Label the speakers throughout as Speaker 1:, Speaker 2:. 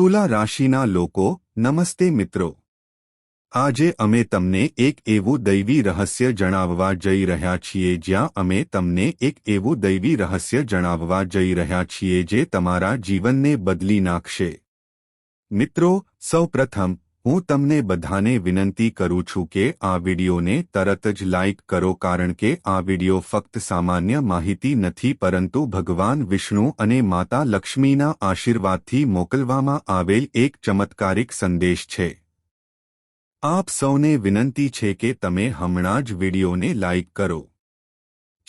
Speaker 1: તુલા રાશિના લોકો, નમસ્તે મિત્રો. આજે અમે તમને એક એવું દૈવી રહસ્ય જણાવવા જઈ રહ્યા છીએ જ્યાં અમે તમને એક એવું દૈવી રહસ્ય જણાવવા જઈ રહ્યા છીએ જે તમારા જીવનને બદલી નાખશે. મિત્રો, સૌપ્રથમ હું તમને બધાને વિનંતી કરું છું કે આ વિડિયોને તરત જ લાઇક કરો કારણ કે આ વિડિયો ફક્ત સામાન્ય માહિતી નથી પરંતુ ભગવાન વિષ્ણુ અને માતા લક્ષ્મીના આશીર્વાદથી મોકલવામાં આવેલ એક ચમત્કારિક સંદેશ છે. આપ સૌને વિનંતી છે કે તમે હમણાં જ વિડિયોને લાઇક કરો.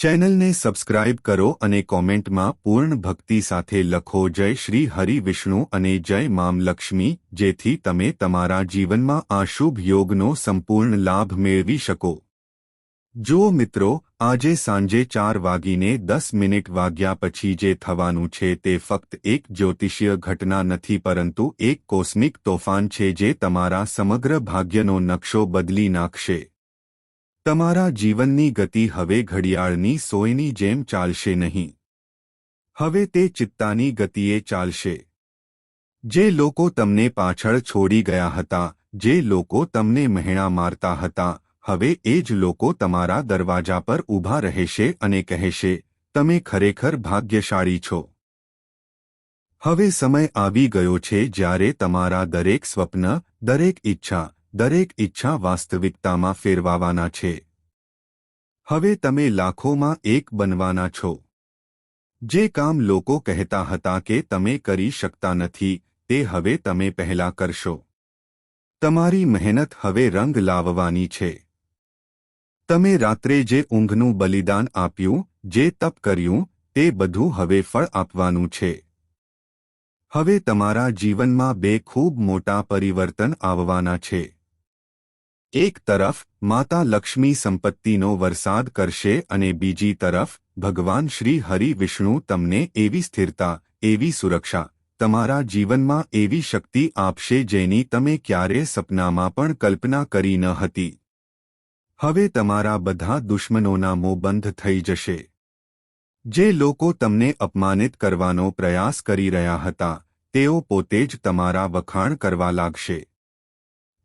Speaker 1: ચેનલને સબસ્ક્રાઇબ કરો અને કોમેન્ટમાં પૂર્ણ ભક્તિ સાથે લખો જય શ્રી હરિ વિષ્ણુ અને જય મામ લક્ષ્મી, જેથી તમે તમારા જીવનમાં આ શુભ યોગનો સંપૂર્ણ લાભ મેળવી શકો. જો મિત્રો, આજે સાંજે ચાર વાગીને દસ મિનિટ વાગ્યા પછી જે થવાનું છે તે ફક્ત એક જ્યોતિષીય ઘટના નથી પરંતુ એક કોસ્મિક તોફાન છે જે તમારા સમગ્ર ભાગ્યનો નકશો બદલી નાખશે. તમારા જીવનની ગતિ હવે ઘડિયાળની સોયની જેમ ચાલશે નહીં. હવે તે ચિત્તાની ગતિએ ચાલશે. જે લોકો તમને પાછળ છોડી ગયા હતા, જે લોકો તમને મહેણા મારતા હતા, હવે એ જ લોકો તમારા દરવાજા પર ઊભા રહેશે અને કહેશે, તમે ખરેખર ભાગ્યશાળી છો. હવે સમય આવી ગયો છે જ્યારે તમારા દરેક સ્વપ્ન, દરેક ઈચ્છા દરેક ઈચ્છા વાસ્તવિકતામાં ફેરવાવાના છે. હવે તમે લાખોમાં એક બનવાના છો. જે કામ લોકો કહેતા હતા કે તમે કરી શકતા નથી, તે હવે તમે પહેલા કરશો. તમારી મહેનત હવે રંગ લાવવાની છે. તમે રાત્રે જે ઊંઘનું બલિદાન આપ્યું, જે તપ કર્યું, તે બધું હવે ફળ આપવાનું છે. હવે તમારા જીવનમાં બે ખૂબ મોટા પરિવર્તન આવવાના છે. એક તરફ માતા લક્ષ્મી સંપત્તિનો વરસાદ કરશે અને બીજી તરફ ભગવાન શ્રી હરિ વિષ્ણુ તમને એવી સ્થિરતા, એવી સુરક્ષા, તમારા જીવનમાં એવી શક્તિ આપશે જેની તમે ક્યારે સપનામાં પણ કલ્પના કરી ન હતી. હવે તમારા બધા દુશ્મનોના મોં બંધ થઈ જશે. જે લોકો તમને અપમાનિત કરવાનો પ્રયાસ કરી રહ્યા હતા, તેઓ પોતે જ તમારા વખાણ કરવા લાગશે.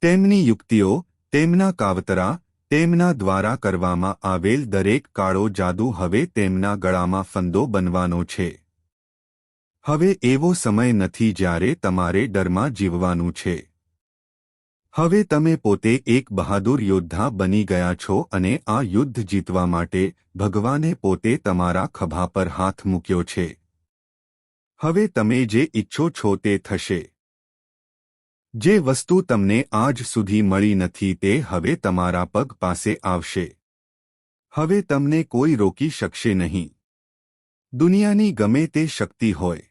Speaker 1: તેમની યુક્તિઓ તેમના કાવતરા તેમના દ્વારા કરવામાં આવેલ દરેક કાળો જાદુ હવે તેમના ગળામાં ફંદો બનવાનો છે. હવે એવો સમય નથી જ્યારે તમારે ડરમાં જીવવાનું છે. હવે તમે પોતે એક બહાદુર યોદ્ધા બની ગયા છો અને આ યુદ્ધ જીતવા માટે ભગવાને પોતે તમારા ખભા પર હાથ મૂક્યો છે. હવે તમે જે ઇચ્છો છો તે થશે. જે વસ્તુ તમને આજ સુધી મળી નથી તે હવે તમારા પગ પાસે આવશે. હવે તમને કોઈ રોકી શકશે નહીં. દુનિયાની ગમે તે શક્તિ હોય.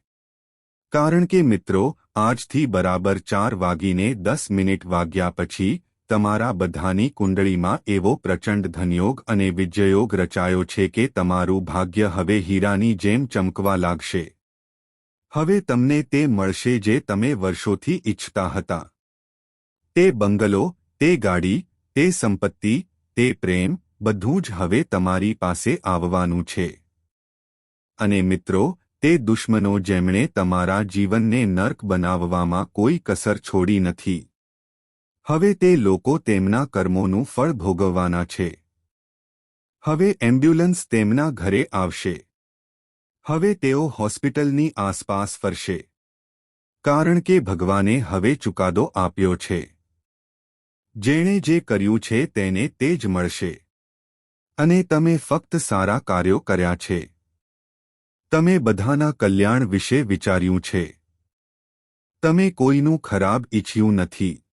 Speaker 1: કારણ કે મિત્રો, આજથી બરાબર ચાર વાગીને દસ મિનિટ વાગ્યા પછી, તમારા બધાની કુંડળીમાં એવો પ્રચંડ ધનયોગ અને વિજયયોગ રચાયો છે કે તમારું ભાગ્ય હવે હીરાની જેમ ચમકવા લાગશે. હવે તમને તે મળશે જે તમે વર્ષોથી ઇચ્છતા હતા. તે બંગલો, તે ગાડી, તે સંપત્તિ, તે પ્રેમ, બધું જ હવે તમારી પાસે આવવાનું છે. અને મિત્રો, તે દુશ્મનો જેમણે તમારા જીવનને નર્ક બનાવવામાં કોઈ કસર છોડી નથી. હવે તે લોકો તેમના કર્મોનું ફળ ભોગવવાના છે. હવે એમ્બ્યુલન્સ તેમના ઘરે આવશે. હવે તેઓ હોસ્પિટલની આસપાસ ફરશે. કારણ કે ભગવાને હવે ચુકાદો આપ્યો છે. જેણે જે કર્યું છે તેને તે જ મળશે. અને તમે ફક્ત સારા કાર્યો કર્યા છે. તમે બધાના કલ્યાણ વિશે વિચાર્યું છે. તમે કોઈનું ખરાબ ઈચ્છ્યું નથી.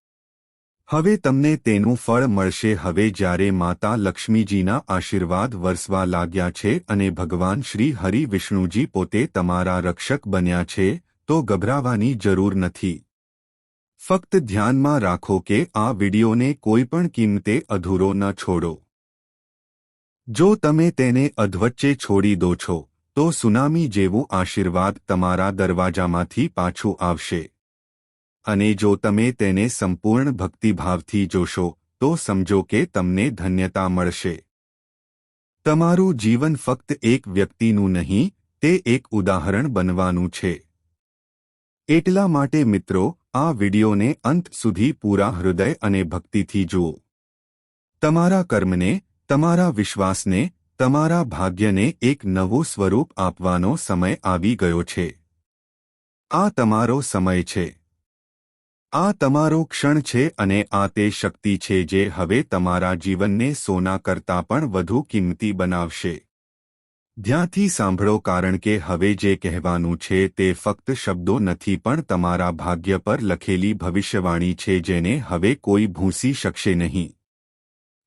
Speaker 1: હવે તમને તેનું ફળ મળશે. હવે જ્યારે માતા લક્ષ્મીજીના આશીર્વાદ વરસવા લાગ્યા છે અને ભગવાન શ્રી હરિ વિષ્ણુજી પોતે તમારા રક્ષક બન્યા છે, તો ગભરાવાની જરૂર નથી. ફક્ત ધ્યાનમાં રાખો કે આ વિડિયોને કોઈ પણ કિંમતે અધૂરો ન છોડો. જો તમે તેને અધવચ્ચે છોડી દો છો, તો સુનામી જેવું આશીર્વાદ તમારા દરવાજામાંથી પાછું આવશે. અને જો તમે તેને સંપૂર્ણ ભક્તિભાવથી જોશો, તો સમજો કે તમને ધન્યતા મળશે. તમારું જીવન ફક્ત એક વ્યક્તિનું નહીં, તે એક ઉદાહરણ બનવાનું છે. એટલા માટે મિત્રો, આ વિડિયોને અંત સુધી પૂરા હૃદય અને ભક્તિથી જુઓ. તમારા કર્મને, તમારા વિશ્વાસને, તમારા ભાગ્યને એક નવું સ્વરૂપ આપવાનો સમય આવી ગયો છે. આ તમારો સમય છે. આ તમારો ક્ષણ છે અને આ તે શક્તિ છે જે હવે તમારા જીવનને સોના કરતાં પણ વધુ કિંમતી બનાવશે. ધ્યાનથી સાંભળો કારણ કે હવે જે કહેવાનું છે તે ફક્ત શબ્દો નથી પણ તમારા ભાગ્ય પર લખેલી ભવિષ્યવાણી છે જેને હવે કોઈ ભૂંસી શકશે નહીં.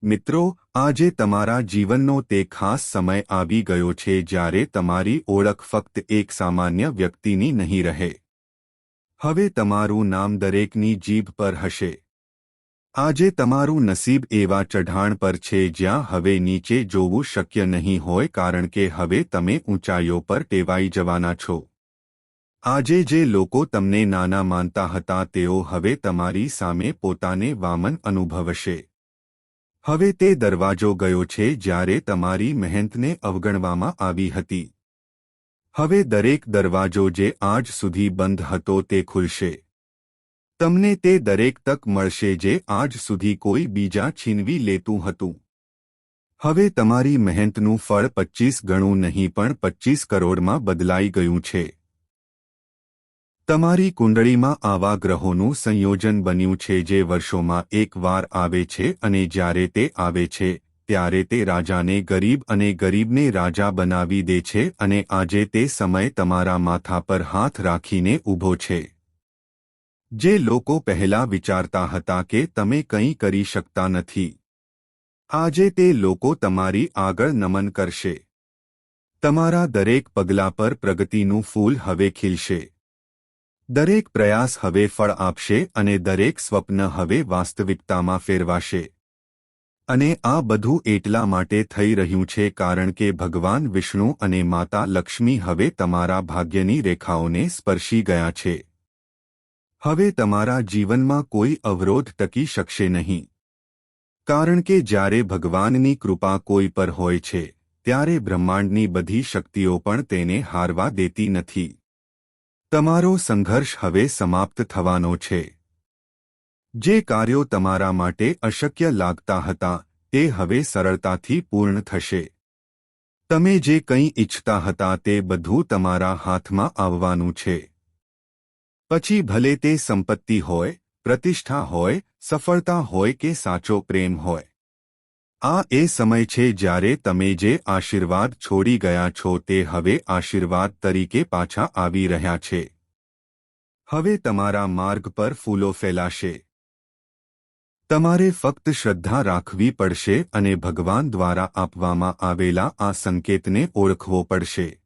Speaker 1: મિત્રો, આજે તમારા જીવનનો તે ખાસ સમય આવી ગયો છે જ્યારે તમારી ઓળખ ફક્ત એક સામાન્ય વ્યક્તિની નહીં રહે. હવે તમારું નામ દરેકની જીભ પર હશે. આજે તમારું નસીબ એવા ચઢાણ પર છે જ્યાં હવે નીચે જોવું શક્ય નહીં હોય કારણ કે હવે તમે ઊંચાઈઓ પર ટેવાઈ જવાના છો. આજે જે લોકો તમને નાના માનતા હતા તેઓ હવે તમારી સામે પોતાને વામન અનુભવશે. હવે તે દરવાજો ગયો છે જ્યારે તમારી મહેનતને અવગણવામાં આવી હતી. હવે દરેક દરવાજો જે આજ સુધી બંધ હતો તે ખુલશે. તમને તે દરેક તક મળશે જે આજ સુધી કોઈ બીજા છીનવી લેતું હતું. હવે તમારી મહેનતનું ફળ પચ્ચીસ ગણું નહીં પણ પચ્ચીસ કરોડમાં બદલાઈ ગયું છે. તમારી કુંડળીમાં આવા ગ્રહોનું સંયોજન બન્યું છે જે વર્ષોમાં એક વાર આવે છે અને જ્યારે તે આવે છે ત્યારે તે રાજાને ગરીબ અને ગરીબને રાજા બનાવી દે છે અને આજે તે સમય તમારા માથા પર હાથ રાખીને ઊભો છે. જે લોકો પહેલા વિચારતા હતા કે તમે કંઈ કરી શકતા નથી. આજે તે લોકો તમારી આગળ નમન કરશે. તમારા દરેક પગલા પર પ્રગતિનું ફૂલ હવે ખીલશે. દરેક પ્રયાસ હવે ફળ આપશે અને દરેક સ્વપ્ન હવે વાસ્તવિકતામાં ફેરવાશે. અને આ બધું એટલા માટે થઈ રહ્યું છે કારણ કે ભગવાન વિષ્ણુ અને માતા લક્ષ્મી હવે તમારા ભાગ્યની રેખાઓને સ્પર્શી ગયા છે. હવે તમારા જીવનમાં કોઈ અવરોધ ટકી શકશે નહીં. કારણ કે જ્યારે ભગવાનની કૃપા કોઈ પર હોય છે, ત્યારે બ્રહ્માંડની બધી શક્તિઓ પણ તેને હારવા દેતી નથી. તમારો સંઘર્ષ હવે સમાપ્ત થવાનો છે. જે કાર્યો તમારા માટે અશક્ય લાગતા હતા, તે હવે સરળતાથી પૂર્ણ થશે. તમે જે કંઈ ઇચ્છતા હતા તે બધું તમારા હાથમાં આવવાનું છે. પછી ભલે તે સંપત્તિ હોય, પ્રતિષ્ઠા હોય, સફળતા હોય કે સાચો પ્રેમ હોય. આ એ સમય છે જ્યારે તમે જે આશીર્વાદ છોડી ગયા છો તે હવે આશીર્વાદ તરીકે પાછા આવી રહ્યા છે. હવે તમારા માર્ગ પર ફૂલો ફેલાશે. તમારે ફક્ત શ્રદ્ધા રાખવી પડશે અને ભગવાન દ્વારા આપવામાં આવેલા આ સંકેતને ઓળખવો પડશે.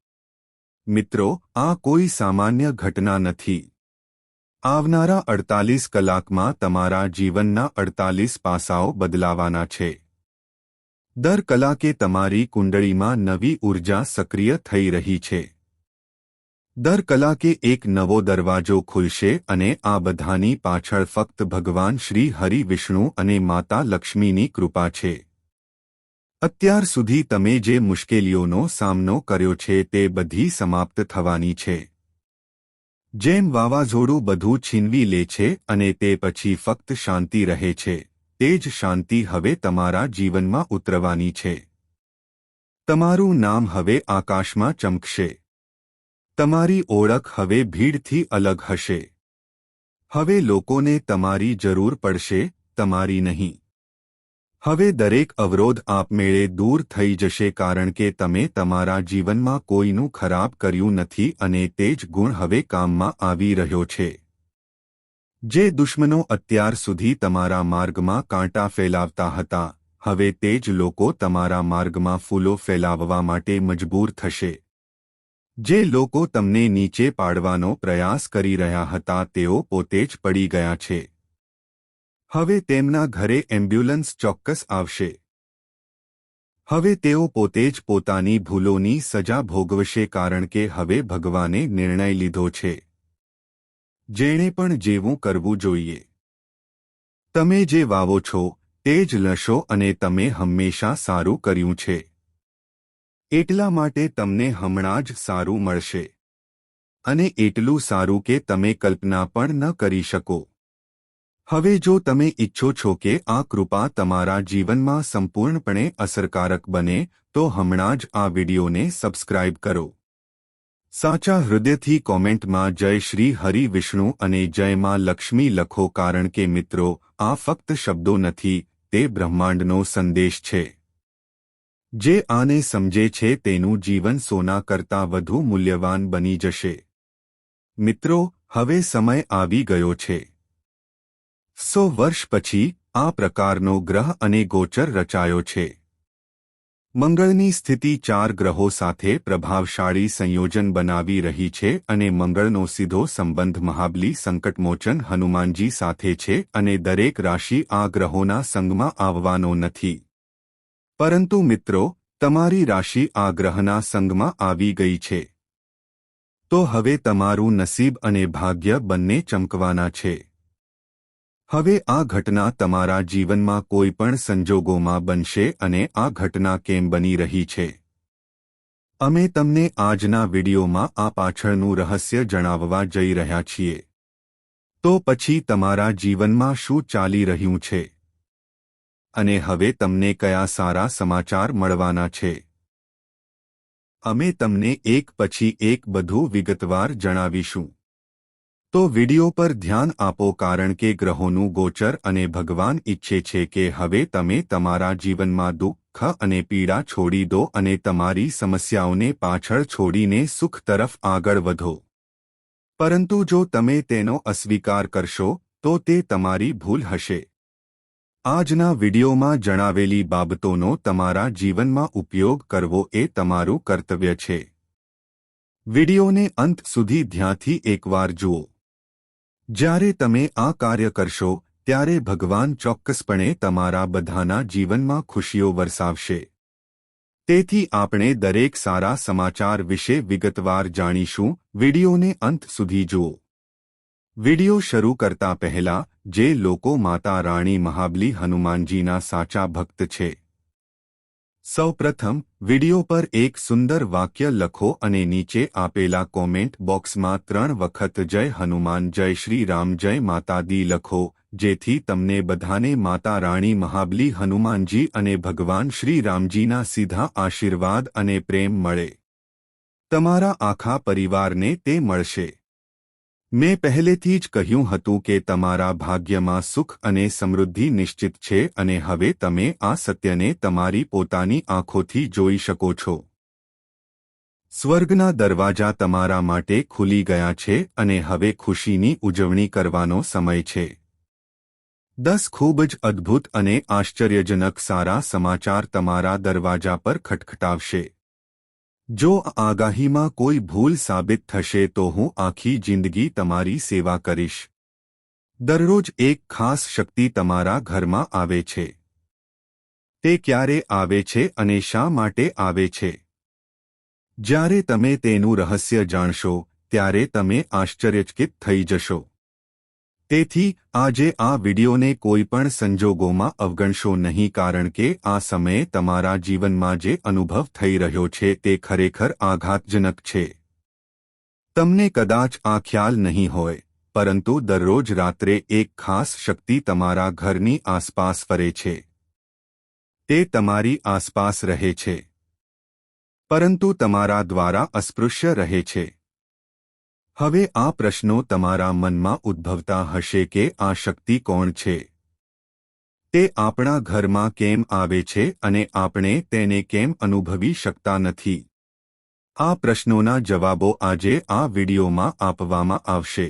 Speaker 1: મિત્રો, આ કોઈ સામાન્ય ઘટના નથી. આવનારા અડતાલીસ કલાકમાં તમારા જીવનના અડતાલીસ પાસાઓ બદલાવાના છે. દર કલાકે તમારી કુંડળીમાં નવી ઊર્જા સક્રિય થઈ રહી છે. દર કલાકે એક નવો દરવાજો ખુલશે અને આ બધાની પાછળ ફક્ત ભગવાન શ્રી હરિ વિષ્ણુ અને માતા લક્ષ્મીની કૃપા છે. અત્યાર સુધી તમે જે મુશ્કેલીઓનો સામનો કર્યો છે તે બધી સમાપ્ત થવાની છે. જેમ વાવાઝોડું બધું છીનવી લે છે અને તે પછી ફક્ત શાંતિ રહે છે, તે જ શાંતિ હવે તમારા જીવનમાં ઉતરવાની છે. તમારું નામ હવે આકાશમાં ચમકશે. તમારી ઓળખ હવે ભીડથી અલગ હશે. હવે લોકોને તમારી જરૂર પડશે, તમારી નહીં. હવે દરેક અવરોધ આપમેળે દૂર થઈ જશે કારણ કે તમે તમારા જીવનમાં કોઈનું ખરાબ કર્યું નથી અને તે જ ગુણ હવે કામમાં આવી રહ્યો છે. જે દુશ્મનો અત્યાર સુધી તમારા માર્ગમાં કાંટા ફેલાવતા હતા, હવે તે જ લોકો તમારા માર્ગમાં ફૂલો ફેલાવવા માટે મજબૂર થશે. જે લોકો તમને નીચે પાડવાનો પ્રયાસ કરી રહ્યા હતા તેઓ પોતે જ પડી ગયા છે. હવે તેમના ઘરે એમ્બ્યુલન્સ ચોક્કસ આવશે. હવે તેઓ પોતે જ પોતાની ભૂલોની સજા ભોગવશે કારણ કે હવે ભગવાને નિર્ણય લીધો છે. જેણે પણ જેવું કરવું જોઈએ. તમે જે વાવો છો, તે જ લશો અને તમે હંમેશા સારું કર્યું છે. એટલા માટે તમને હમણાં જ સારું મળશે. અને એટલું સારું કે તમે કલ્પના પણ ન કરી શકો. હવે જો તમે ઈચ્છો છો કે આ કૃપા તમારા જીવનમાં સંપૂર્ણપણે અસરકારક બને, તો હમણાં જ આ વિડિયોને સબસ્ક્રાઇબ કરો. સાચા હૃદયથી કોમેન્ટમાં જય શ્રી હરિ વિષ્ણુ અને જય માં લક્ષ્મી લખો કારણ કે મિત્રો, આ ફક્ત શબ્દો નથી, તે બ્રહ્માંડનો સંદેશ છે. જે આને સમજે છે તેનું જીવન સોના કરતાં વધુ મૂલ્યવાન બની જશે. મિત્રો, હવે સમય આવી ગયો છે. સો વર્ષ પછી આ પ્રકારનો ગ્રહ અને ગોચર રચાયો છે. મંગળની સ્થિતિ ચાર ગ્રહો સાથે પ્રભાવશાળી સંયોજન બનાવી રહી છે અને મંગળનો સીધો સંબંધ મહાબલી સંકટમોચન હનુમાનજી સાથે છે અને દરેક રાશિ આ ગ્રહોના સંગમાં આવવાનો નથી. પરંતુ મિત્રો, તમારી રાશિ આ ગ્રહના સંગમાં આવી ગઈ છે. તો હવે તમારું નસીબ અને ભાગ્ય બંને ચમકવાના છે. હવે આ ઘટના તમારા જીવનમાં કોઈ પણ સંજોગોમાં બનશે અને આ ઘટના કેમ બની રહી છે? અમે તમને આજના વિડીયોમાં આ પાછળનું રહસ્ય જણાવવા જઈ રહ્યા છીએ. તો પછી તમારા જીવનમાં શું ચાલી રહ્યું છે? અને હવે તમને કયા સારા સમાચાર મળવાના છે? અમે તમને એક પછી એક બધું વિગતવાર જણાવીશું. તો વિડિયો પર ધ્યાન આપો કારણ કે ગ્રહોનું ગોચર અને ભગવાન ઈચ્છે છે કે હવે તમે તમારા જીવનમાં દુઃખ અને પીડા છોડી દો અને તમારી સમસ્યાઓને પાછળ છોડીને સુખ તરફ આગળ વધો. પરંતુ જો તમે તેનો અસ્વીકાર કરશો, તો તે તમારી ભૂલ હશે. આજના વિડિયોમાં જણાવેલી બાબતોનો તમારા જીવનમાં ઉપયોગ કરવો એ તમારું કર્તવ્ય છે. વિડિયોને અંત સુધી ધ્યાનથી એકવાર જુઓ. જ્યારે તમે આ કાર્ય કરશો, ત્યારે ભગવાન ચોક્કસપણે તમારા બધાના જીવનમાં ખુશીઓ વરસાવશે. તેથી આપણે દરેક સારા સમાચાર વિશે વિગતવાર જાણીશું. વિડિયોને અંત સુધી જુઓ. વિડિયો શરૂ કરતા પહેલા, જે લોકો માતા રાણી મહાબલી હનુમાનજીના સાચા ભક્ત છે. સૌપ્રથમ, વિડિયો પર એક સુંદર વાક્ય લખો અને નીચે આપેલા કોમેન્ટ બોક્સમાં ત્રણ વખત જય હનુમાન, જય શ્રી રામ, જય માતા દી લખો, જેથી તમને બધાને માતા રાણી મહાબલી હનુમાનજી અને ભગવાન શ્રી રામજીના સીધા આશીર્વાદ અને પ્રેમ મળે. તમારા આખા પરિવારને તે મળશે. મેં પહેલેથી જ કહ્યું હતું કે તમારા ભાગ્યમાં સુખ અને સમૃદ્ધિ નિશ્ચિત છે અને હવે તમે આ સત્યને તમારી પોતાની આંખોથી જોઈ શકો છો. સ્વર્ગના દરવાજા તમારા માટે ખુલી ગયા છે અને હવે ખુશીની ઉજવણી કરવાનો સમય છે. દસ ખૂબ જ અદ્ભુત અને આશ્ચર્યજનક સારા સમાચાર તમારા દરવાજા પર ખટખટાવશે. જો આગાહીમાં કોઈ ભૂલ સાબિત થશે તો હું આખી જિંદગી તમારી સેવા કરીશ. દરરોજ એક ખાસ શક્તિ તમારા ઘરમાં આવે છે. તે ક્યારે આવે છે અને શા માટે આવે છે? જ્યારે તમે તેનું રહસ્ય જાણશો, ત્યારે તમે આશ્ચર્યચકિત થઈ જશો. તેથી, આજે આ વિડિયોને કોઈ પણ સંજોગોમાં અવગણશો નહીં કારણ કે આ સમયે તમારા જીવનમાં જે અનુભવ થઈ રહ્યો છે તે ખરેખર આઘાતજનક છે. તમને કદાચ આ ખ્યાલ નહીં હોય, પરંતુ દરરોજ રાત્રે એક ખાસ શક્તિ તમારા ઘરની આસપાસ ફરે છે. તે તમારી આસપાસ રહે છે. પરંતુ તમારા દ્વારા અસ્પૃશ્ય રહે છે. હવે આ પ્રશ્નો તમારા મનમાં ઉદ્ભવતા હશે કે આ શક્તિ કોણ છે? તે આપણા ઘરમાં કેમ આવે છે અને આપણે તેને કેમ અનુભવી શકતા નથી? આ પ્રશ્નોના જવાબો આજે આ વિડિયોમાં આપવામાં આવશે.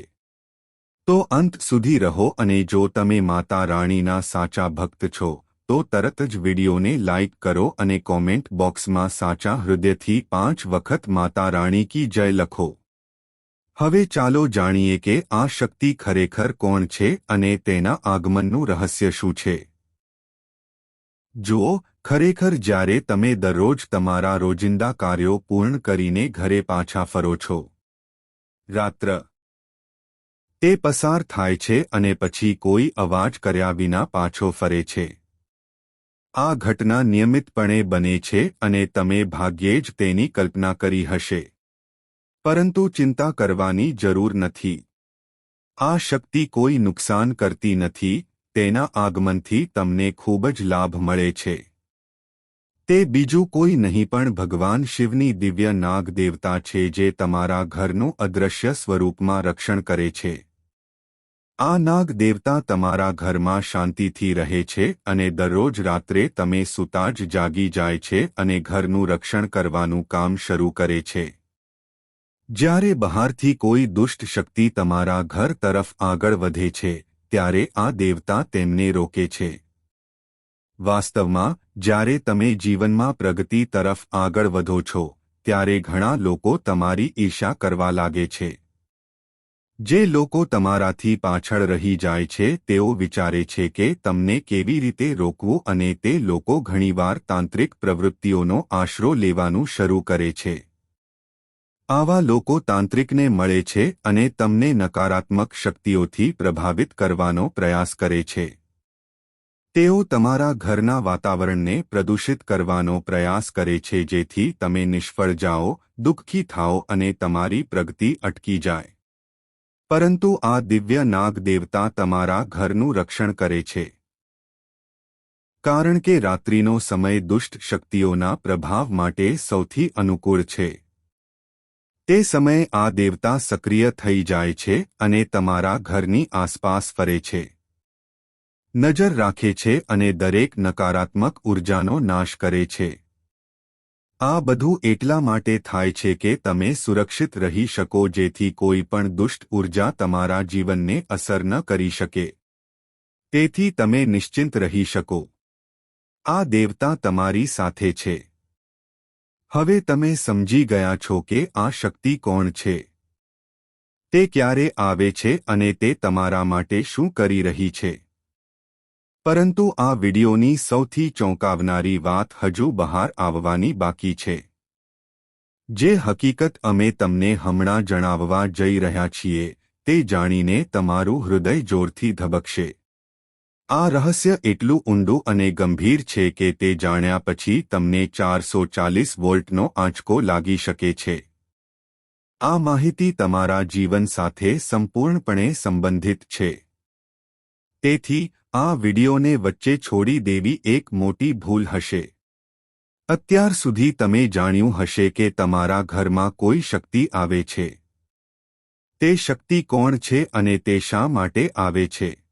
Speaker 1: તો અંત સુધી રહો અને જો તમે માતા રાણીના સાચા ભક્ત છો, તો તરત જ વિડિયોને લાઇક કરો અને કોમેન્ટ બોક્સમાં સાચા હૃદયથી પાંચ વખત માતા રાણી કી જય લખો. હવે ચાલો જાણીએ કે આ શક્તિ ખરેખર કોણ છે અને તેના આગમનનું રહસ્ય શું છે. જુઓ, ખરેખર જ્યારે તમે દરરોજ તમારા રોજિંદા કાર્યો પૂર્ણ કરીને ઘરે પાછા ફરો છો. રાત્ર. તે પસાર થાય છે અને પછી કોઈ અવાજ કર્યા વિના પાછો ફરે છે. આ ઘટના નિયમિતપણે બને છે અને તમે ભાગ્યે જ તેની કલ્પના કરી હશે. પરંતુ ચિંતા કરવાની જરૂર નથી. આ શક્તિ કોઈ નુકસાન કરતી નથી, તેના આગમનથી તમને ખૂબ જ લાભ મળે છે. તે બીજું કોઈ નહીં પણ ભગવાન શિવની દિવ્ય નાગ દેવતા છે જે તમારા ઘરનું અદૃશ્ય સ્વરૂપમાં રક્ષણ કરે છે. આ નાગ દેવતા તમારા ઘરમાં શાંતિથી રહે છે અને દરરોજ રાત્રે તમે સુતા જ જાગી જાય છે અને ઘરનું રક્ષણ કરવાનું કામ શરૂ કરે છે. જ્યારે બહારથી કોઈ દુષ્ટ શક્તિ તમારા ઘર તરફ આગળ વધે છે, ત્યારે આ દેવતા તેમને રોકે છે. વાસ્તવમાં, જ્યારે તમે જીવનમાં પ્રગતિ તરફ આગળ વધો છો, ત્યારે ઘણા લોકો તમારી ઈર્ષા કરવા લાગે છે. જે લોકો તમારાથી પાછળ રહી જાય છે, તેઓ વિચારે છે કે તમને કેવી રીતે રોકવું અને તે લોકો ઘણીવાર તાંત્રિક પ્રવૃત્તિઓનો આશરો લેવાનું શરૂ કરે છે. આવા લોકો તાંત્રિકને મળે છે અને તમને નકારાત્મક શક્તિઓથી પ્રભાવિત કરવાનો પ્રયાસ કરે છે. તેઓ તમારા ઘરના વાતાવરણને પ્રદૂષિત કરવાનો પ્રયાસ કરે છે જેથી તમે નિષ્ફળ જાઓ, દુઃખી થાઓ અને તમારી પ્રગતિ અટકી જાય. પરંતુ આ દિવ્ય નાગ દેવતા તમારા ઘરનું રક્ષણ કરે છે. કારણ કે રાત્રિનો સમય દુષ્ટ શક્તિઓના પ્રભાવ માટે સૌથી અનુકૂળ છે. તે સમયે આ દેવતા સક્રિય થઈ જાય છે અને તમારા ઘરની આસપાસ ફરે છે. નજર રાખે છે અને દરેક નકારાત્મક ઉર્જાનો નાશ કરે છે. આ બધું એટલા માટે થાય છે કે તમે સુરક્ષિત રહી શકો જેથી કોઈ પણ દુષ્ટ ઊર્જા તમારા જીવનને અસર ન કરી શકે. તેથી તમે નિશ્ચિંત રહી શકો. આ દેવતા તમારી સાથે છે. હવે તમે સમજી ગયા છો કે આ શક્તિ કોણ છે? તે ક્યારે આવે છે અને તે તમારા માટે શું કરી રહી છે? પરંતુ આ વિડિયોની સૌથી ચોંકાવનારી વાત હજુ બહાર આવવાની બાકી છે. જે હકીકત અમે તમને હમણાં જણાવવા જઈ રહ્યા છીએ, તે જાણીને તમારું હૃદય જોરથી ધબકશે. આ રહસ્ય એટલું ઊંડું અને ગંભીર છે કે તે જાણ્યા પછી તમને ચારસો ચાલીસ વોલ્ટનો આંચકો લાગી શકે છે. આ માહિતી તમારા જીવન સાથે સંપૂર્ણપણે સંબંધિત છે. તેથી, આ વિડિયોને વચ્ચે છોડી દેવી એક મોટી ભૂલ હશે. અત્યાર સુધી તમે જાણ્યું હશે કે તમારા ઘરમાં કોઈ શક્તિ આવે છે. તે શક્તિ કોણ છે અને તે શા માટે આવે છે?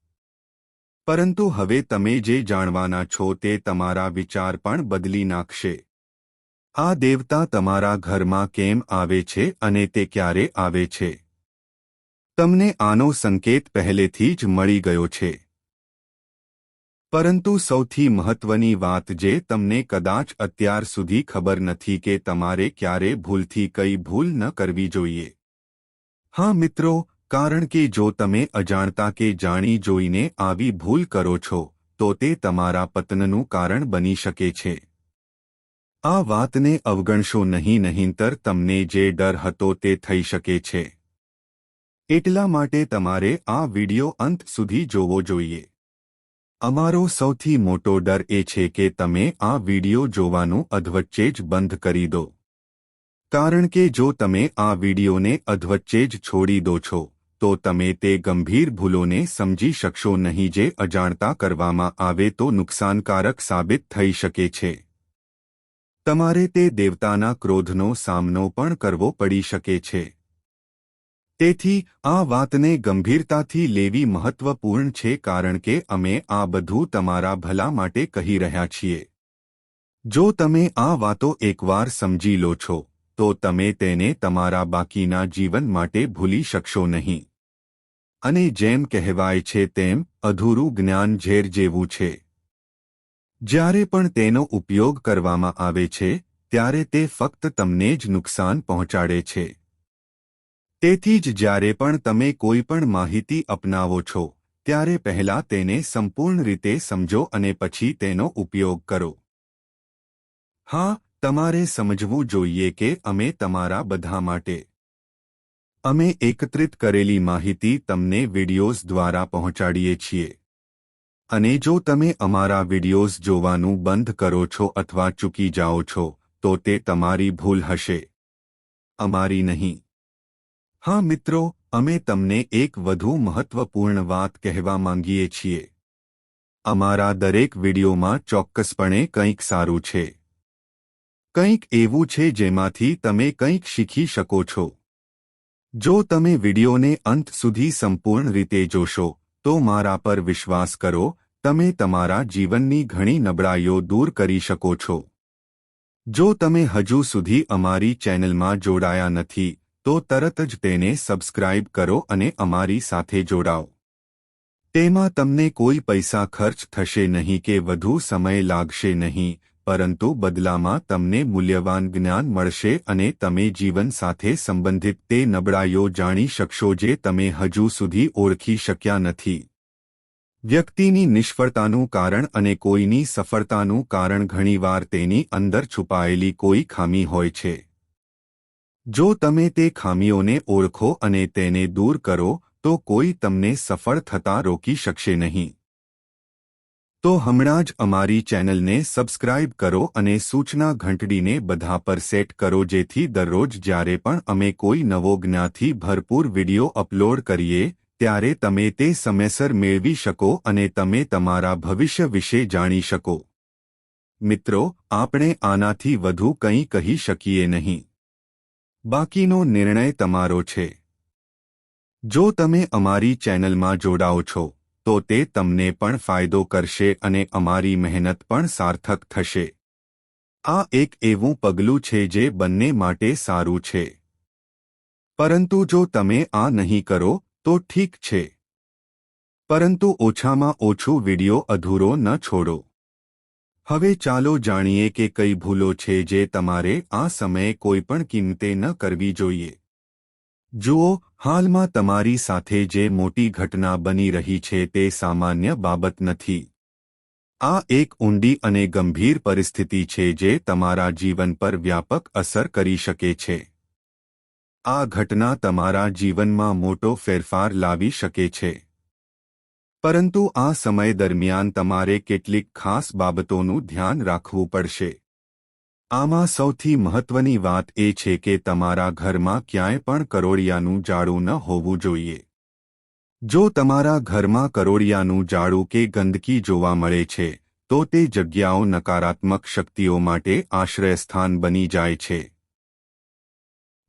Speaker 1: પરંતુ હવે તમે જે જાણવાના છો તે તમારા વિચાર પણ બદલી નાખશે. આ દેવતા તમારા ઘરમાં કેમ આવે છે અને તે ક્યારે આવે છે? તમને આનો સંકેત પહેલેથી જ મળી ગયો છે. પરંતુ સૌથી મહત્વની વાત જે તમને કદાચ અત્યાર સુધી ખબર નથી કે તમારે ક્યારે ભૂલથી કઈ ભૂલ ન કરવી જોઈએ. હા મિત્રો કારણ કે જો તમે અજાણતા કે જાણી જોઈને આવી ભૂલ કરો છો, તો તે તમારા પતનનું કારણ બની શકે છે. આ વાતને અવગણશો નહીં નહીંતર તમને જે ડર હતો તે થઈ શકે છે. એટલા માટે તમારે આ વિડિયો અંત સુધી જોવો જોઈએ. અમારો સૌથી મોટો ડર એ છે કે તમે આ વિડિયો જોવાનું અધવચ્ચે જ બંધ કરી દો. કારણ કે જો તમે આ વિડિયોને અધવચ્ચે જ છોડી દો છો તો તમે તે ગંભીર ભૂલોને સમજી શકશો નહીં જે અજાણતા કરવામાં આવે તો નુકસાનકારક સાબિત થઈ શકે છે. તમારે તે દેવતાના ક્રોધનો સામનો પણ કરવો પડી શકે છે. તેથી, આ વાતને ગંભીરતાથી લેવી મહત્વપૂર્ણ છે કારણ કે અમે આ બધું તમારા ભલા માટે કહી રહ્યા છીએ. જો તમે આ વાતો એકવાર સમજી લો છો તો તમે તેને તમારા બાકીના જીવન માટે ભૂલી શકશો નહીં. અને જેમ કહેવાય છે તેમ અધૂરું જ્ઞાન ઝેર જેવું છે. જ્યારે પણ તેનો ઉપયોગ કરવામાં આવે છે, ત્યારે તે ફક્ત તમને જ નુકસાન પહોંચાડે છે. તેથી જ જ્યારે પણ તમે કોઈ પણ માહિતી અપનાવો છો, ત્યારે પહેલા તેને સંપૂર્ણ રીતે સમજો અને પછી તેનો ઉપયોગ કરો. હા તમારે સમજવું જોઈએ કે અમે તમારા બધા માટે અમે એકત્રિત કરેલી માહિતી તમને વિડિયોઝ દ્વારા પહોંચાડીએ છીએ. અને જો તમે અમારા વિડિયોઝ જોવાનું બંધ કરો છો અથવા ચૂકી જાઓ છો, તો તે તમારી ભૂલ હશે. અમારી નહીં. હા મિત્રો, અમે તમને એક વધુ મહત્વપૂર્ણ વાત કહેવા માંગીએ છીએ. અમારા દરેક વિડીયોમાં ચોક્કસપણે કંઈક સારું છે. કંઈક એવું છે જેમાંથી તમે કંઈક શીખી શકો છો. જો તમે વિડીયોને અંત સુધી સંપૂર્ણ રીતે જોશો, તો મારા પર વિશ્વાસ કરો, તમે તમારા જીવનની ઘણી નબળાઈઓ દૂર કરી શકો છો. જો તમે હજુ સુધી અમારી ચેનલમાં જોડાયા નથી, તો તરત જ તેને સબસ્ક્રાઇબ કરો અને અમારી સાથે જોડાઓ. તેમાં તમને કોઈ પૈસા ખર્ચ થશે નહીં કે વધુ સમય લાગશે નહીં પરંતુ બદલામાં તમને મૂલ્યવાન જ્ઞાન મળશે અને તમે જીવન સાથે સંબંધિત તે નબળાઈઓ જાણી શકશો જે તમે હજુ સુધી ઓળખી શક્યા નથી. વ્યક્તિની નિષ્ફળતાનું કારણ અને કોઈની સફળતાનું કારણ ઘણીવાર તેની અંદર છુપાયેલી કોઈ ખામી હોય છે. જો તમે તે ખામીઓને ઓળખો અને તેને દૂર કરો, તો કોઈ તમને સફળ થતા રોકી શકશે નહીં. તો હમણાં જ અમારી ચેનલને સબસ્ક્રાઇબ કરો અને સૂચના ઘંટડીને બધા પર સેટ કરો જેથી દરરોજ જ્યારે પણ અમે કોઈ નવો જ્ઞાથી ભરપૂર વિડિયો અપલોડ કરીએ, ત્યારે તમે તે સમયસર મેળવી શકો અને તમે તમારા ભવિષ્ય વિશે જાણી શકો. મિત્રો, આપણે આનાથી વધુ કંઈ કહી શકીએ નહીં. બાકીનો નિર્ણય તમારો છે. જો તમે અમારી ચેનલમાં જોડાઓ છો તો તે તમને પણ ફાયદો કરશે અને અમારી મહેનત પણ સાર્થક થશે. આ એક એવું પગલું છે જે બંને માટે સારું છે. પરંતુ જો તમે આ નહીં કરો, તો ઠીક છે. પરંતુ ઓછામાં ઓછું વિડિયો અધૂરો ન છોડો. હવે ચાલો જાણીએ કે કઈ ભૂલો છે જે તમારે આ સમયે કોઈપણ કિંમતે ન કરવી જોઈએ. જુઓ હાલમાં તમારી સાથે જે મોટી ઘટના બની રહી છે તે સામાન્ય બાબત નથી. આ એક ઊંડી અને ગંભીર પરિસ્થિતિ છે જે તમારા જીવન પર વ્યાપક અસર કરી શકે છે. આ ઘટના તમારા જીવનમાં મોટો ફેરફાર લાવી શકે છે. પરંતુ આ સમય દરમિયાન તમારે કેટલીક ખાસ બાબતોનું ધ્યાન રાખવું પડશે. આમાં સૌથી મહત્વની વાત એ છે કે તમારા ઘરમાં ક્યાંય પણ કરોડિયાનું જાડું ન હોવું જોઈએ. જો તમારા ઘરમાં કરોડિયાનું જાડું કે ગંદકી જોવા મળે છે, તો તે જગ્યાઓ નકારાત્મક શક્તિઓ માટે આશ્રયસ્થાન બની જાય છે.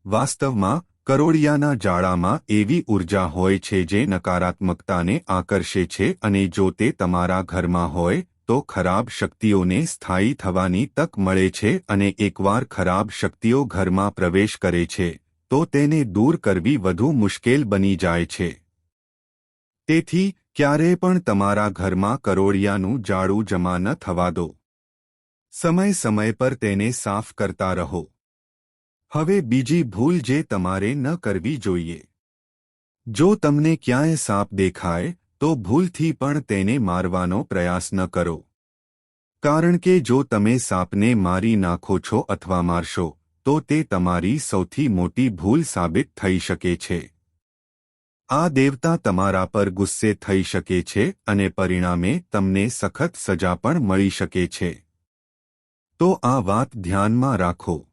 Speaker 1: વાસ્તવમાં કરોડિયાના જાળામાં એવી ઊર્જા હોય છે જે નકારાત્મકતાને આકર્ષે છે અને જો તે તમારા ઘરમાં હોય તો ખરાબ શક્તિઓને સ્થાયી થવાની તક મળે છે અને એકવાર ખરાબ શક્તિઓ ઘરમાં પ્રવેશ કરે છે, તો તેને દૂર કરવી વધુ મુશ્કેલ બની જાય છે. તેથી ક્યારે પણ તમારા ઘરમાં કરોડિયાનું જાડું જમા ન થવા દો. સમય સમય પર તેને સાફ કરતા રહો. હવે બીજી ભૂલ જે તમારે ન કરવી જોઈએ. જો તમને ક્યાંય સાપ દેખાય તો ભૂલથી પણ તેને મારવાનો પ્રયાસ ન કરો. કારણ કે જો તમે સાપને મારી નાખો છો અથવા મારશો, તો તે તમારી સૌથી મોટી ભૂલ સાબિત થઈ શકે છે. આ દેવતા તમારા પર ગુસ્સે થઈ શકે છે અને પરિણામે તમને સખત સજા પણ મળી શકે છે. તો આ વાત ધ્યાનમાં રાખો.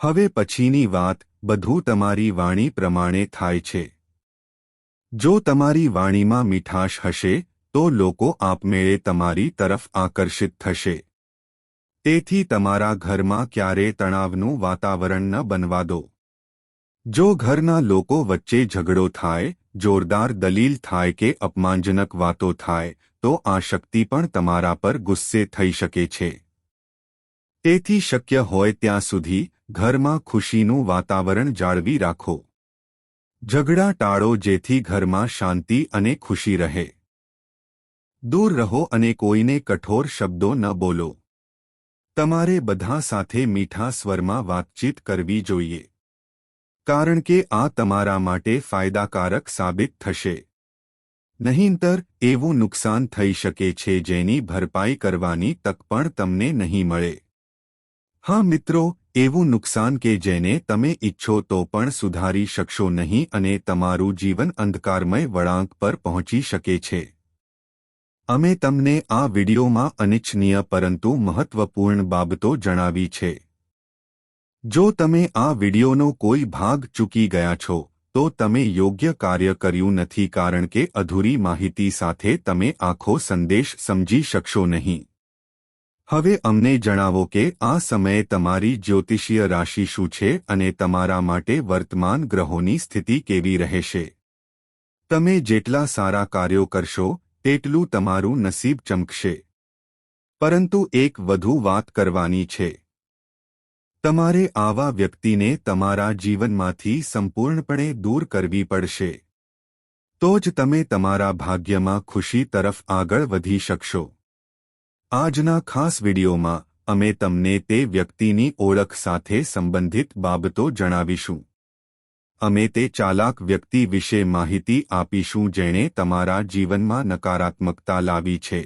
Speaker 1: હવે પછીની વાત, બધું તમારી વાણી પ્રમાણે થાય છે. જો તમારી વાણીમાં મીઠાશ હશે, તો લોકો આપમેળે તમારી તરફ આકર્ષિત થશે. તેથી તમારા ઘરમાં ક્યારે તણાવનું વાતાવરણ ન બનવા દો. જો ઘરના લોકો વચ્ચે ઝઘડો થાય, જોરદાર દલીલ થાય કે અપમાનજનક વાતો થાય, તો આ શક્તિ પણ તમારા પર ગુસ્સે થઈ શકે છે. તેથી શક્ય હોય ત્યાં સુધી ઘરમાં ખુશીનું વાતાવરણ જાળવી રાખો. ઝઘડા ટાળો જેથી ઘરમાં શાંતિ અને ખુશી રહે. દૂર રહો અને કોઈને કઠોર શબ્દો ન બોલો. તમારે બધા સાથે મીઠા સ્વરમાં વાતચીત કરવી જોઈએ. કારણ કે આ તમારા માટે ફાયદાકારક સાબિત થશે. નહીંતર, એવું નુકસાન થઈ શકે છે જેની ભરપાઈ કરવાની તક પણ તમને નહીં મળે. હા મિત્રો એવું નુકસાન કે જેને તમે ઈચ્છો તો પણ સુધારી શકશો નહીં અને તમારું જીવન અંધકારમય વળાંક પર પહોંચી શકે છે. અમે તમને આ વિડિયોમાં અનિચ્છનીય પરંતુ મહત્વપૂર્ણ બાબતો જણાવી છે. જો તમે આ વિડિયોનો કોઈ ભાગ ચૂકી ગયા છો, તો તમે યોગ્ય કાર્ય કર્યું નથી કારણ કે અધૂરી માહિતી સાથે તમે આખો સંદેશ સમજી શકશો નહીં. હવે અમને જણાવો કે આ સમયે તમારી જ્યોતિષીય રાશિ શું છે અને તમારા માટે વર્તમાન ગ્રહોની સ્થિતિ કેવી રહેશે? તમે જેટલા સારા કાર્યો કરશો, તેટલું તમારું નસીબ ચમકશે. પરંતુ એક વધુ વાત કરવાની છે. તમારે આવા વ્યક્તિને તમારા જીવનમાંથી સંપૂર્ણપણે દૂર કરવી પડશે. તો જ તમે તમારા ભાગ્યમાં ખુશી તરફ આગળ વધી શકશો. આજના ખાસ વિડીયોમાં અમે તમને તે વ્યક્તિની ઓળખ સાથે સંબંધિત બાબતો જણાવીશું. અમે તે ચાલાક વ્યક્તિ વિશે માહિતી આપીશું જેણે તમારા જીવનમાં નકારાત્મકતા લાવી છે.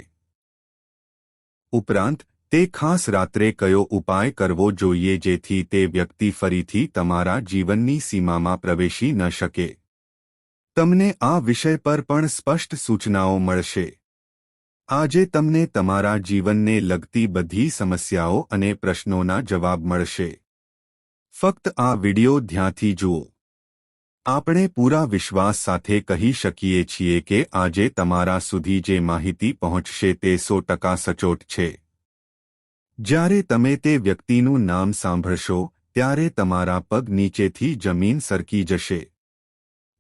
Speaker 1: ઉપરાંત, તે ખાસ રાત્રે કયો ઉપાય કરવો જોઈએ જેથી તે વ્યક્તિ ફરીથી તમારા જીવનની સીમામાં પ્રવેશી ન શકે? તમને આ વિષય પર પણ સ્પષ્ટ સૂચનાઓ મળશે. આજે તમને તમારા જીવનને લગતી બધી સમસ્યાઓ અને પ્રશ્નોના જવાબ મળશે. ફક્ત આ વિડિયો ધ્યાનથી જુઓ. આપણે પૂરા વિશ્વાસ સાથે કહી શકીએ છીએ કે આજે તમારા સુધી જે માહિતી પહોંચશે તે સો ટકા સચોટ છે. જ્યારે તમે તે વ્યક્તિનું નામ સાંભળશો, ત્યારે તમારા પગ નીચેથી જમીન સરકી જશે.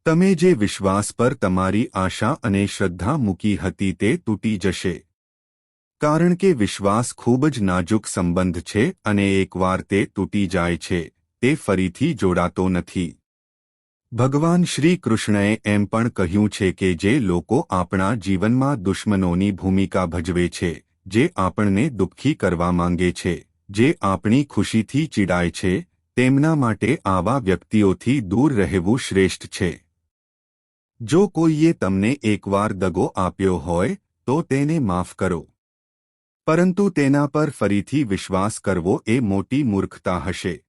Speaker 1: તમે જે વિશ્વાસ પર તમારી આશા અને શ્રદ્ધા મૂકી હતી તે તૂટી જશે. કારણ કે વિશ્વાસ ખૂબ જ નાજુક સંબંધ છે અને એકવાર તે તૂટી જાય છે, તે ફરીથી જોડાતો નથી. ભગવાન શ્રી કૃષ્ણએ એમ પણ કહ્યું છે કે જે લોકો આપણા જીવનમાં દુશ્મનોની ભૂમિકા ભજવે છે, જે આપણને દુઃખી કરવા માંગે છે, જે આપણી ખુશીથી ચીડાય છે, તેમના માટે આવા વ્યક્તિઓથી દૂર રહેવું શ્રેષ્ઠ છે. જો કોઈએ તમને એકવાર દગો આપ્યો હોય, તો તેને માફ કરો. પરંતુ તેના પર ફરીથી વિશ્વાસ કરવો એ મોટી મૂર્ખતા હશે.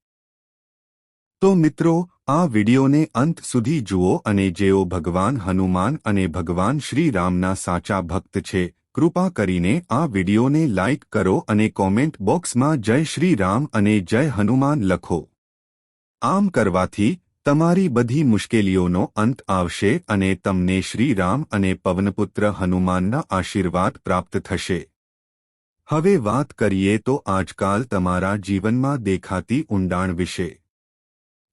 Speaker 1: તો મિત્રો, આ વિડિયોને અંત સુધી જુઓ અને જેઓ ભગવાન હનુમાન અને ભગવાન શ્રી રામના સાચા ભક્ત છે, કૃપા કરીને આ વિડિયોને લાઇક કરો અને કોમેન્ટ બોક્સમાં જય શ્રી રામ અને જય હનુમાન લખો. આમ કરવાથી તમારી બધી મુશ્કેલીઓનો અંત આવશે અને તમને શ્રીરામ અને પવનપુત્ર હનુમાનના આશીર્વાદ પ્રાપ્ત થશે. હવે વાત કરીએ તો આજકાલ તમારા જીવનમાં દેખાતી ઊંડાણ વિશે.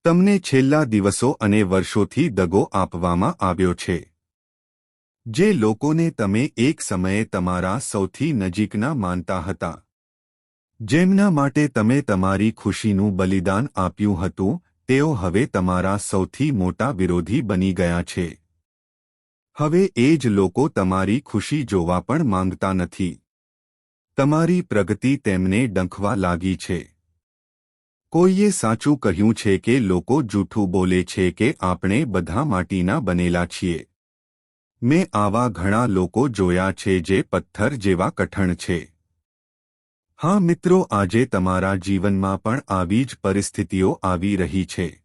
Speaker 1: તમને છેલ્લા દિવસો અને વર્ષોથી દગો આપવામાં આવ્યો છે. જે લોકોને તમે એક સમયે તમારા સૌથી નજીકના માનતા હતા. જેમના માટે તમે તમારી ખુશીનું બલિદાન આપ્યું હતું તેઓ હવે તમારા સૌથી મોટા વિરોધી બની ગયા છે. હવે એ જ લોકો તમારી ખુશી જોવા પણ માંગતા નથી. તમારી પ્રગતિ તેમને ડંખવા લાગી છે. કોઈએ સાચું કહ્યું છે કે લોકો જૂઠું બોલે છે કે આપણે બધા માટીના બનેલા છીએ. મેં આવા ઘણા લોકો જોયા છે જે પથ્થર જેવા કઠણ છે. હા મિત્રો, આજે તમારા જીવનમાં પણ આવી જ પરિસ્થિતિઓ આવી રહી છે.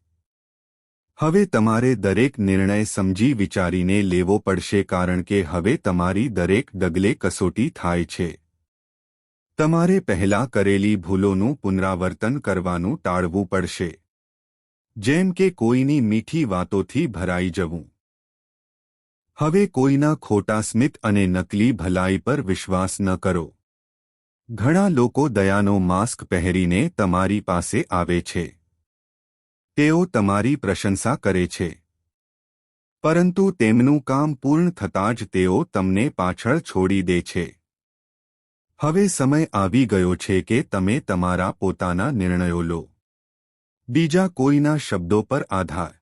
Speaker 1: હવે તમારે દરેક નિર્ણય સમજી વિચારીને લેવો પડશે કારણ કે હવે તમારી દરેક ડગલે કસોટી થાય છે. તમારે પહેલા કરેલી ભૂલોનું પુનરાવર્તન કરવાનું ટાળવું પડશે. જેમ કે કોઈની મીઠી વાતોથી ભરાઈ જવું. હવે કોઈના ખોટા સ્મિત અને નકલી ભલાઈ પર વિશ્વાસ ન કરો. ઘણા લોકો દયાનો માસ્ક પહેરીને તમારી પાસે આવે છે. તેઓ તમારી પ્રશંસા કરે છે. પરંતુ તેમનું કામ પૂર્ણ થતાં જ તેઓ તમને પાછળ છોડી દે છે. હવે સમય આવી ગયો છે કે તમે તમારા પોતાના નિર્ણયો લો. બીજા કોઈના શબ્દો પર આધાર.